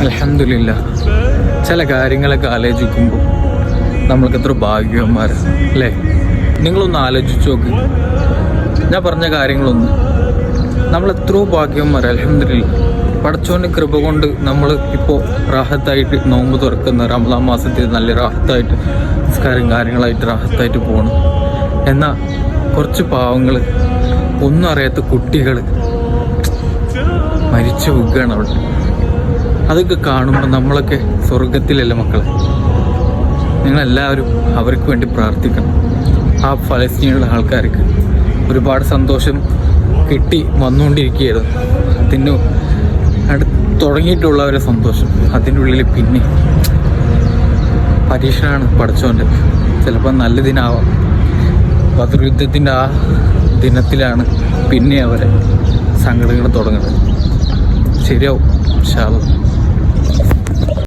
അലഹമില്ല ചില കാര്യങ്ങളൊക്കെ ആലോചിക്കുമ്പോൾ നമ്മൾക്ക് എത്ര ഭാഗ്യവന്മാരാണ് അല്ലേ? നിങ്ങളൊന്ന് ആലോചിച്ച് നോക്ക്. ഞാൻ പറഞ്ഞ കാര്യങ്ങളൊന്നും. നമ്മൾ എത്രയോ ഭാഗ്യവന്മാർ അലഹമില്ല പടച്ചോന്റെ കൃപ കൊണ്ട് നമ്മൾ ഇപ്പോൾ റാഹത്തായിട്ട് നോമ്പ് തുറക്കുന്ന റമദാൻ മാസത്തിൽ നല്ല റാഹത്തായിട്ട് നിസ്കാരം കാര്യങ്ങളായിട്ട് റാഹത്തായിട്ട് പോകണം എന്നാൽ കുറച്ച് പാവങ്ങൾ ഒന്നും അറിയാത്ത കുട്ടികൾ മരിച്ചു പോകുകയാണ് അവിടെ. അതൊക്കെ കാണുമ്പോൾ നമ്മളൊക്കെ സ്വർഗത്തിലല്ലേ മക്കളെ? നിങ്ങളെല്ലാവരും അവർക്ക് വേണ്ടി പ്രാർത്ഥിക്കണം. ആ ഫലസ്തീനുള്ള ആൾക്കാർക്ക് ഒരുപാട് സന്തോഷം കിട്ടി വന്നുകൊണ്ടിരിക്കുകയായിരുന്നു. അതിന് തുടങ്ങിയിട്ടുള്ളവരെ സന്തോഷം. അതിന്റെ ഉള്ളിൽ പിന്നെ പരീക്ഷണമാണ് പഠിച്ചോന്റെ ചിലപ്പോൾ നല്ല ദിനാവാം ബദർ യുദ്ധത്തിന്റെ ആ ദിനത്തിലാണ് പിന്നെ അവരെ സംഘടനകൾ തുടങ്ങുന്നത്. ശരിയാവും. ശാപം.